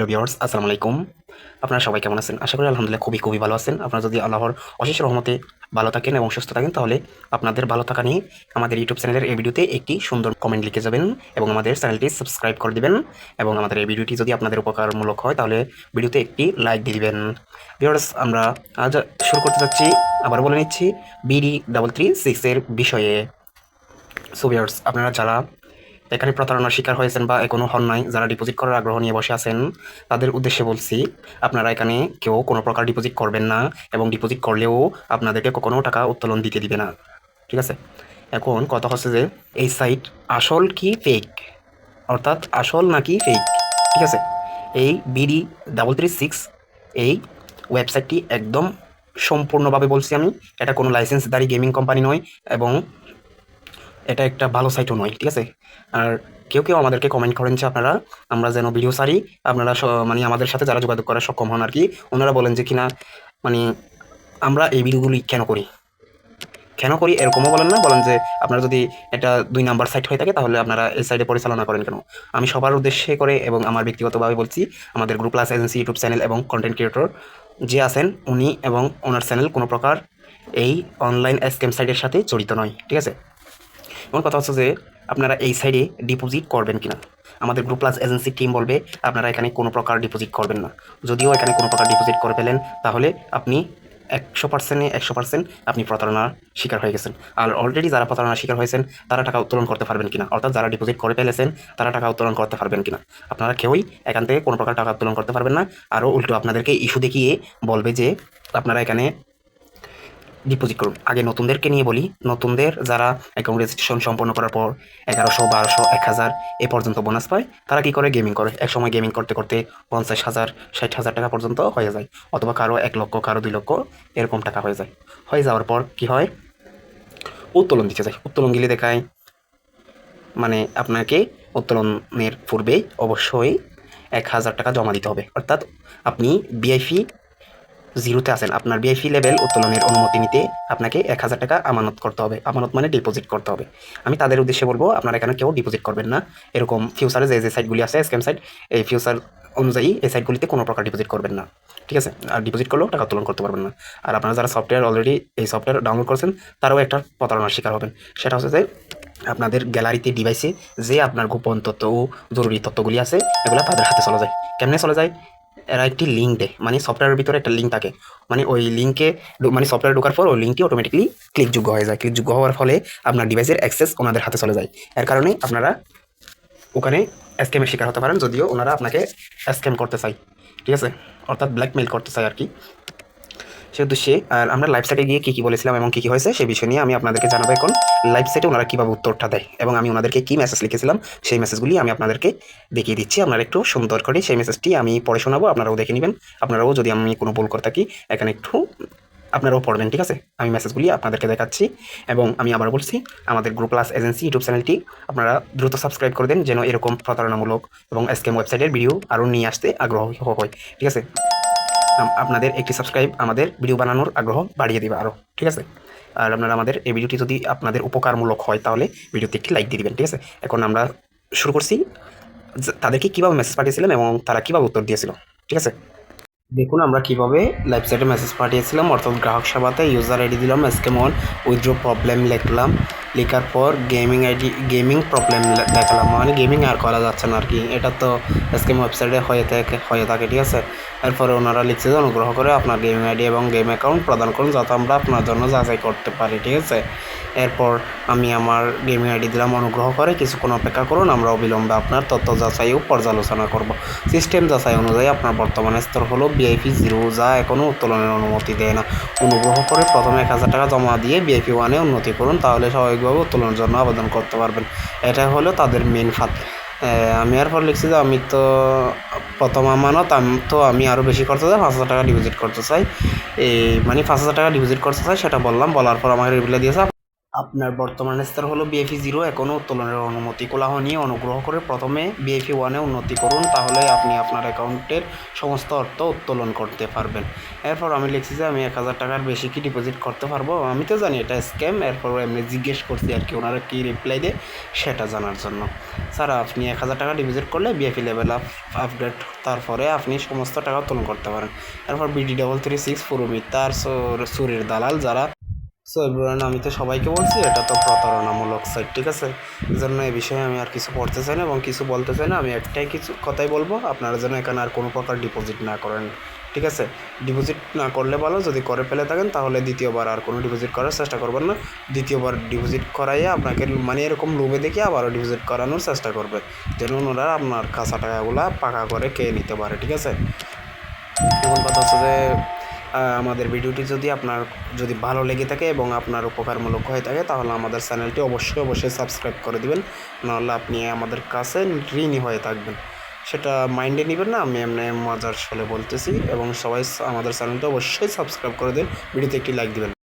Hello viewers আসসালামু আলাইকুম। আপনারা সবাই কেমন আছেন? আশা করি আলহামদুলিল্লাহ খুবই খুবই ভালো আছেন। আপনারা যদি আল্লাহর অশেষ রহমতে ভালো থাকেন এবং সুস্থ থাকেন, তাহলে আপনাদের ভালো থাকা নিয়ে আমাদের ইউটিউব চ্যানেলের এই ভিডিওতে একটি সুন্দর কমেন্ট লিখে যাবেন এবং আমাদের চ্যানেলটি সাবস্ক্রাইব করে দিবেন এবং আমাদের এই ভিডিওটি যদি আপনাদের উপকারমূলক হয়, তাহলে ভিডিওতে একটি লাইক দিয়ে দিবেন। ভিউয়ার্স আমরা আজ শুরু করতে যাচ্ছি। আবার বলে নিচ্ছি বিডি ডাবল থ্রি সিক্সের বিষয়ে। সো ভিউয়ার্স আপনারা যারা এখানে প্রতারণার শিকার হয়েছেন বা এখনও হন নাই, যারা ডিপোজিট করার আগ্রহ নিয়ে বসে আছেন, তাদের উদ্দেশ্যে বলছি, আপনারা এখানে কেউ কোনো প্রকার ডিপোজিট করবেন না এবং ডিপোজিট করলেও আপনাদেরকে কখনো টাকা উত্তোলন দিতে দিবে না। ঠিক আছে? এখন কথা হচ্ছে যে, এই সাইট আসল কি ফেক অর্থাৎ আসল নাকি ফেক ঠিক আছে? এই বিডি ডাবল থ্রি সিক্স এই ওয়েবসাইটটি একদম সম্পূর্ণভাবে বলছি আমি, এটা কোনো লাইসেন্সদারি গেমিং কোম্পানি নয় এবং এটা একটা ভালো সাইটও নয়, ঠিক আছে? আর কেউ কেউ আমাদেরকে কমেন্ট করেন যে আপনারা, আমরা যেন ভিডিও সারি আপনারা মানে আমাদের সাথে যারা যোগাযোগ করার সক্ষম হন আর কি ওনারা বলেন যে কিনা মানে আমরা এই ভিডিওগুলি কেন করি? কেন করি এরকমও বলেন না, বলেন যে আপনারা যদি এটা দুই নাম্বার সাইট হয়ে থাকে, তাহলে আপনারা এই সাইডে পরিচালনা করেন কেন? আমি সবার উদ্দেশ্যে করে এবং আমার ব্যক্তিগতভাবে বলছি, আমাদের group plus agency YouTube channel এবং কন্টেন্ট ক্রিয়েটর যে আছেন, উনি এবং ওনার চ্যানেল কোনো প্রকার এই অনলাইন স্ক্যাম সাইটের সাথে জড়িত নয়, ঠিক আছে? এমন কথা হচ্ছে যে আপনারা এই সাইডে ডিপোজিট করবেন কিনা। আমাদের গ্রুপ প্লাস এজেন্সি টিম বলবে, আপনারা এখানে কোনো প্রকার ডিপোজিট করবেন না। যদিও এখানে কোনো প্রকার ডিপোজিট করে ফেলেন, তাহলে আপনি একশো পার্সেন্টে একশো পার্সেন্ট আপনি প্রতারণার শিকার হয়ে গেছেন। আর অলরেডি যারা প্রতারণার শিকার হয়েছেন, তারা টাকা উত্তোলন করতে পারবেন কিনা? অর্থাৎ যারা ডিপোজিট করে ফেলেছেন, তারা টাকা উত্তোলন করতে পারবেন কিনা? আপনারা কেউই এখান থেকে কোনো প্রকার টাকা উত্তোলন করতে পারবেন না। আরও উল্টো আপনাদেরকে ইস্যু দেখিয়ে বলবে যে, আপনারা এখানে ডিপোজিট করুন। আগে নতুনদেরকে নিয়ে বলি, নতুনদের যারা অ্যাকাউন্ট রেজিস্ট্রেশন সম্পন্ন করার পর এগারোশো, বারোশো, এক হাজার এ পর্যন্ত বোনাস পায়, তারা কি করে? গেমিং করে। এক সময় গেমিং করতে করতে পঞ্চাশ হাজার, ষাট হাজার টাকা পর্যন্ত হয়ে যায়। অথবা কারও এক লক্ষ, কারও দুই লক্ষ এরকম টাকা হয়ে যায়। হয়ে যাওয়ার পর কি হয়? উত্তোলন দিতে যায়। উত্তোলন গিলে দেখায় মানে আপনাকে উত্তোলনের পূর্বেই অবশ্যই এক হাজার টাকা জমা দিতে হবে। অর্থাৎ আপনি বিআইপি জিরোতে আছেন। আপনার বিআইপি লেভেল উত্তোলনের অনুমতি নিতে আপনাকে এক হাজার টাকা আমানত করতে হবে। আমানত মানে ডিপোজিট করতে হবে। আমি তাদের উদ্দেশ্যে বলব, আপনারা এখানে কেউ ডিপোজিট করবেন না। এরকম ফিউচারে যে যে সাইটগুলি আছে স্ক্যাম সাইট এই ফিউচার অনুযায়ী এই সাইটগুলিতে কোনো প্রকার ডিপোজিট করবেন না। ঠিক আছে? আর ডিপোজিট করলেও টাকা উত্তোলন করতে পারবেন না। আর আপনারা যারা সফটওয়্যার অলরেডি এই সফটওয়্যার ডাউনলোড করেছেন, তারাও একটা প্রতারণার শিকার হবেন। সেটা হচ্ছে যে, আপনাদের গ্যালারিতে ডিভাইসে যে আপনার গোপন তথ্য ও জরুরি তথ্যগুলি আছে, এগুলো তাদের হাতে চলে যায়। কেমনে চলে যায়? এরা একটি লিঙ্ক দেয়। মানে সফটওয়্যারের ভিতরে একটা লিঙ্ক থাকে। মানে ওই লিঙ্কে মানে সফটওয়্যার ঢোকার পর ওই লিঙ্কটি অটোমেটিকলি ক্লিকযোগ্য হয়ে যায়। ক্লিকযোগ্য হওয়ার ফলে আপনার ডিভাইসের অ্যাক্সেস ওনাদের হাতে চলে যায়। এর কারণে আপনারা ওখানে স্ক্যামের শিকার হতে পারেন, যদিও ওনারা আপনাকে স্ক্যাম করতে চায়। ঠিক আছে? অর্থাৎ ব্ল্যাকমেইল করতে চায় আর কি। সে উদ্দেশ্যে, আর আমরা লাইভ সাইটে গিয়ে কী কী বলেছিলাম এবং কী কী হয়েছে সেই বিষয় নিয়ে আমি আপনাদেরকে জানাব এখন। লাইভ সাইটে ওনারা কীভাবে উত্তরটা দেয় এবং আমি ওনাদেরকে কী মেসেজ লিখেছিলাম, সেই মেসেজগুলি আমি আপনাদেরকে দেখিয়ে দিচ্ছি। আপনারা একটু সুন্দর করে সেই মেসেজটি আমি পড়ে শোনাবো, আপনারাও দেখে নেবেন। আপনারাও যদি আমি কোনো ভুল করে থাকি, এখানে একটু আপনারাও পড়বেন, ঠিক আছে? আমি মেসেজগুলি আপনাদেরকে দেখাচ্ছি এবং আমি আবার বলছি, আমাদের গ্রুপ প্লাস এজেন্সি ইউটিউব চ্যানেলটি আপনারা দ্রুত সাবস্ক্রাইব করে দেন যেন এরকম প্রতারণামূলক এবং এসকেম ওয়েবসাইটের ভিডিও আরও নিয়ে আসতে আগ্রহ হয়, ঠিক আছে? আপনাদের একটি সাবস্ক্রাইব আমাদের ভিডিও বানানোর আগ্রহ বাড়িয়ে দেবে আরও ঠিক আছে? আর আপনারা আমাদের এই ভিডিওটি যদি আপনাদের উপকারমূলক হয়, তাহলে ভিডিওতে একটি লাইক দিয়ে দেবেন, ঠিক আছে? এখন আমরা শুরু করছি। তাদেরকে কীভাবে মেসেজ পাঠিয়েছিলাম এবং তারা কীভাবে উত্তর দিয়েছিল, ঠিক আছে? দেখুন, আমরা কীভাবে ওয়েবসাইটে মেসেজ পাঠিয়েছিলাম। অর্থাৎ গ্রাহক সেবাতে ইউজার আইডি দিলাম এসকে মন উইথড্র প্রবলেম লিখলাম। লেখার পর গেমিং আইডি গেমিং প্রবলেম দেখালাম। মানে গেমিং আর করা যাচ্ছে না আর কি এটা তো এসকেম ওয়েবসাইটে হয়ে থাকে হয়ে থাকে, ঠিক আছে? এরপরে ওনারা লিখছে যে অনুগ্রহ করে আপনার গেমিং আইডি এবং গেম অ্যাকাউন্ট প্রদান করুন, যাতে আমরা আপনার জন্য যাচাই করতে পারি, ঠিক আছে? এরপর আমি আমার গেমিং আইডি দিলাম, অনুগ্রহ করে কিছুক্ষণ অপেক্ষা করুন, আমরা অবিলম্বে আপনার তথ্য যাচাই ও পর্যালোচনা করব। সিস্টেম যাচাই অনুযায়ী আপনার বর্তমান স্তর হলো বিআইপি জিরো যা এখনও উত্তোলনের অনুমতি দেয় না। অনুগ্রহ করে প্রথমে এক হাজার টাকা জমা দিয়ে বিআইপি ওয়ানে উন্নতি করুন, তাহলে স্বাভাবিকভাবে উত্তোলনের জন্য আবেদন করতে পারবেন। এটা হলো তাদের মেন ফাঁদ। আমি আর পর লিখছি যে আমি তো প্রথম আমানত, আমি, তো আমি আরও বেশি করতে চাই পাঁচ হাজার টাকা ডিপোজিট করতে চাই। এই মানে পাঁচ হাজার টাকা ডিপোজিট করতে চাই, সেটা বললাম, বলার পর আমাকে রিপ্লাই দিয়েছে আপনার বর্তমান স্তর হলো বিএফি জিরো এখনও উত্তোলনের অনুমতি কোলাহ নিয়ে অনুগ্রহ করে প্রথমে বিএফি ওয়ানে উন্নতি করুন তাহলে আপনি আপনার অ্যাকাউন্টের সমস্ত অর্থ উত্তোলন করতে পারবেন। এরপর আমি লিখছি যে আমি এক হাজার টাকার বেশি কি ডিপোজিট করতে পারব? আমি তো জানি এটা স্ক্যাম এরপর এমনি জিজ্ঞেস করছি আর কি, ওনারা কী রিপ্লাই দেয় সেটা জানার জন্য। স্যার আপনি এক হাজার টাকা ডিপোজিট করলে বিএফি লেভেল আপ আপডেট তারপরে আপনি সমস্ত টাকা উত্তোলন করতে পারেন। এরপর বিডি ডবল থ্রি সিক্স পুরুমি তার সুরের দালাল যারা সো এভরিওয়ান আমি তো সবাইকে বলছি, এটা তো প্রতারণামূলক সাইট ঠিক আছে? এই জন্য এই বিষয়ে আমি আর কিছু পড়তে চাই না এবং কিছু বলতে চাই না, আমি একটাই কিছু কথাই বলব, আপনারা যেন এখানে আর কোনো প্রকার ডিপোজিট না করেন, ঠিক আছে? ডিপোজিট না করলে ভালো, যদি করে ফেলে থাকেন, তাহলে দ্বিতীয়বার আর কোনো ডিপোজিট করার চেষ্টা করবেন না। দ্বিতীয়বার ডিপোজিট করাইয়ে আপনাকে মানে এরকম লোভে দেখে আবারও ডিপোজিট করানোর চেষ্টা করবে, যেন ওনারা আপনার কাঁচা টাকাগুলা পাকা করে খেয়ে নিতে পারে, ঠিক আছে? এখন কথা হচ্ছে যে আমাদের ভিডিওটি যদি আপনার, যদি ভালো লেগে থাকে এবং আপনার উপকারমূলক হয়ে থাকে, তাহলে আমাদের চ্যানেলটি অবশ্যই অবশ্যই সাবস্ক্রাইব করে দিবেন। নাহলে আপনি আমাদের কাছে ঋণী হয়ে থাকবেন। সেটা মাইন্ডে নেবেন না, আমি এমনি মজার ছলে বলতেছি এবং সবাই আমাদের চ্যানেলটি অবশ্যই সাবস্ক্রাইব করে দিন ভিডিওতে একটি লাইক দিবেন।